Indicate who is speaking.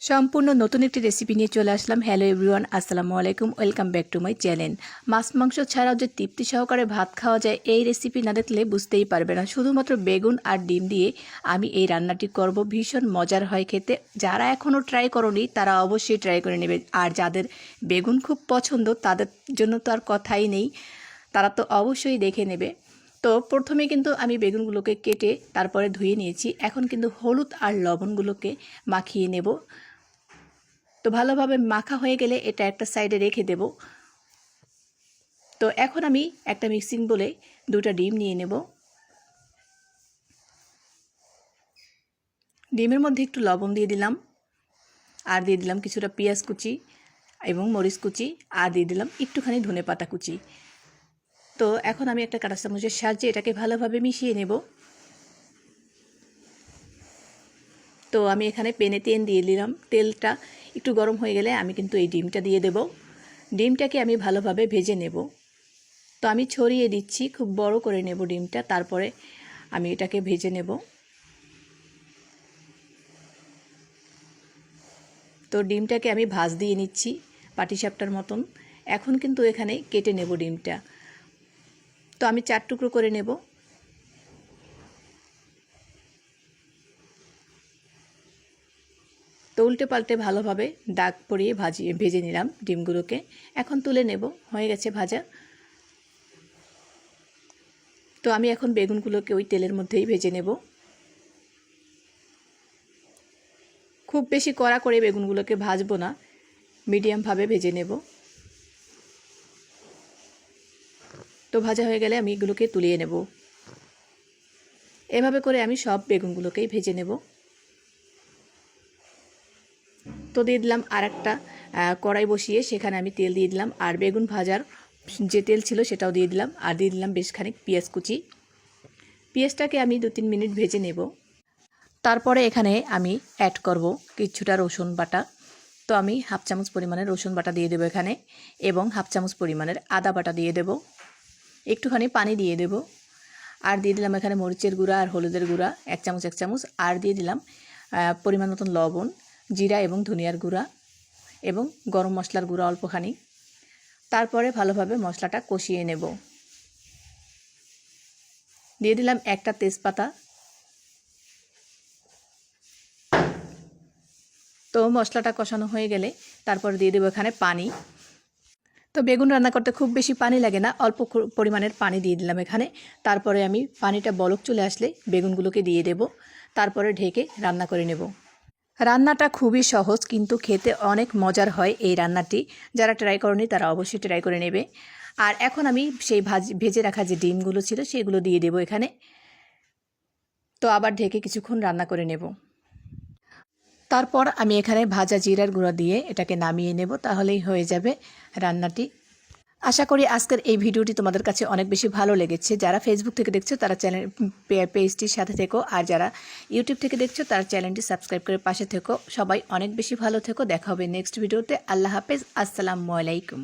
Speaker 1: সম্পূর্ণ নতুন একটি রেসিপি নিয়ে চলে আসলাম। হ্যালো এভরিওয়ান আসসালামু আলাইকুম welcome back to my channel মাছ, মাংস ছাড়াও যে তৃপ্তি সহকারে ভাত খাওয়া যায়, এই রেসিপি না দেখলে বুঝতেই পারবে না। শুধুমাত্র বেগুন আর ডিম দিয়ে আমি এই রান্নাটি করব। ভীষণ মজার হয় খেতে। যারা এখনও ট্রাই করনি, তারা অবশ্যই ট্রাই করে নেবে। আর যাদের বেগুন খুব পছন্দ, তাদের জন্য তো আর কথাই নেই। তারা তো অবশ্যই দেখে নেবে। তো প্রথমে কিন্তু আমি বেগুনগুলোকে কেটে তারপরে ধুয়ে নিয়েছি। এখন কিন্তু হলুদ আর লবণগুলোকে মাখিয়ে নেব। তো ভালোভাবে মাখা হয়ে গেলে এটা একটা সাইডে রেখে দেব। তো এখন আমি একটা মিক্সিং বলে দুটা ডিম নিয়ে নেব। ডিমের মধ্যে একটু লবণ দিয়ে দিলাম, আর দিয়ে দিলাম কিছুটা পেঁয়াজ কুচি এবং মরিচ কুচি, আর দিয়ে দিলাম একটুখানি ধনে পাতা কুচি। তো এখন আমি একটা কাঁটা চামচের সাহায্যে এটাকে ভালোভাবে মিশিয়ে নেব। তো আমি এখানে পেনে তেল দিয়ে দিলাম। তেলটা একটু গরম হয়ে গেলে আমি কিন্তু এই ডিমটা দিয়ে দেব। ডিমটাকে আমি ভালোভাবে ভেজে নেব। তো আমি ছড়িয়ে দিচ্ছি, খুব বড় করে নেব ডিমটা, তারপরে আমি এটাকে ভেজে নেব। তো ডিমটাকে আমি ভাজ দিয়ে নিচ্ছি পাটিসাপটার মতন। এখন কিন্তু এখানে কেটে নেব ডিমটা। তো আমি চার টুকরো করে নেব। উল্টে পাল্টে ভালোভাবে দাগ পরিয়ে ভাজিয়ে ভেজে নিলাম ডিমগুলোকে। এখন তুলে নেব, হয়ে গেছে ভাজা। তো আমি এখন বেগুনগুলোকে ওই তেলের মধ্যেই ভেজে নেব। খুব বেশি কড়া করে বেগুনগুলোকে ভাজবো না, মিডিয়ামভাবে ভেজে নেব। তো ভাজা হয়ে গেলে আমি এগুলোকে তুলিয়ে নেব। এভাবে করে আমি সব বেগুনগুলোকেই ভেজে নেব। তো দিয়ে দিলাম আর একটা কড়াই বসিয়ে সেখানে আমি তেল দিয়ে দিলাম। আর বেগুন ভাজার যে তেল ছিল সেটাও দিয়ে দিলাম। আর দিয়ে দিলাম বেশ খানিক পেঁয়াজ কুচি। পেঁয়াজটাকে আমি দু তিন মিনিট ভেজে নেব। তারপরে এখানে আমি অ্যাড করব কিছুটা রসুন বাটা। তো আমি হাফ চামচ পরিমাণের রসুন বাটা দিয়ে দেবো এখানে এবং হাফ চামচ পরিমাণের আদা বাটা দিয়ে দেব। একটুখানি পানি দিয়ে দেব। আর দিয়ে দিলাম এখানে মরিচের গুঁড়া আর হলুদের গুঁড়া, এক চামচ এক চামচ। আর দিয়ে দিলাম পরিমাণ মতন লবণ। জিরা এবং ধনিয়ার গুঁড়া এবং গরম মশলার গুঁড়া অল্পখানি। তারপরে ভালোভাবে মশলাটা কষিয়ে নেব। দিয়ে দিলাম একটা তেজপাতা। তো মশলাটা কষানো হয়ে গেলে তারপর দিয়ে দেবো এখানে পানি। তো বেগুন রান্না করতে খুব বেশি পানি লাগে না, অল্প পরিমাণের পানি দিয়ে দিলাম এখানে। তারপরে আমি পানিটা বলক চলে আসলে বেগুনগুলোকে দিয়ে দেব। তারপরে ঢেকে রান্না করে নেব। রান্নাটা খুবই সহজ, কিন্তু খেতে অনেক মজার হয় এই রান্নাটি। যারা ট্রাই করেনি তারা অবশ্যই ট্রাই করে নেবে। আর এখন আমি সেই ভাজি, ভেজে রাখা যে ডিমগুলো ছিল সেগুলো দিয়ে দেবো এখানে। তো আবার ঢেকে কিছুক্ষণ রান্না করে নেব। তারপর আমি এখানে ভাজা জিরার গুঁড়া দিয়ে এটাকে নামিয়ে নেব, তাহলেই হয়ে যাবে রান্নাটি। আশা করি আজকের এই ভিডিওটি তোমাদের কাছে অনেক বেশি ভালো লেগেছে। যারা ফেসবুক থেকে দেখছ, তারা চ্যানেল পেজটির সাথে থেকো। আর যারা ইউটিউব থেকে দেখছ, তারা চ্যানেলটি সাবস্ক্রাইব করে পাশে থেকো। সবাই অনেক বেশি ভালো থেকো। দেখা হবে নেক্সট ভিডিওতে আল্লাহ হাফেজ। আসসালামু আলাইকুম।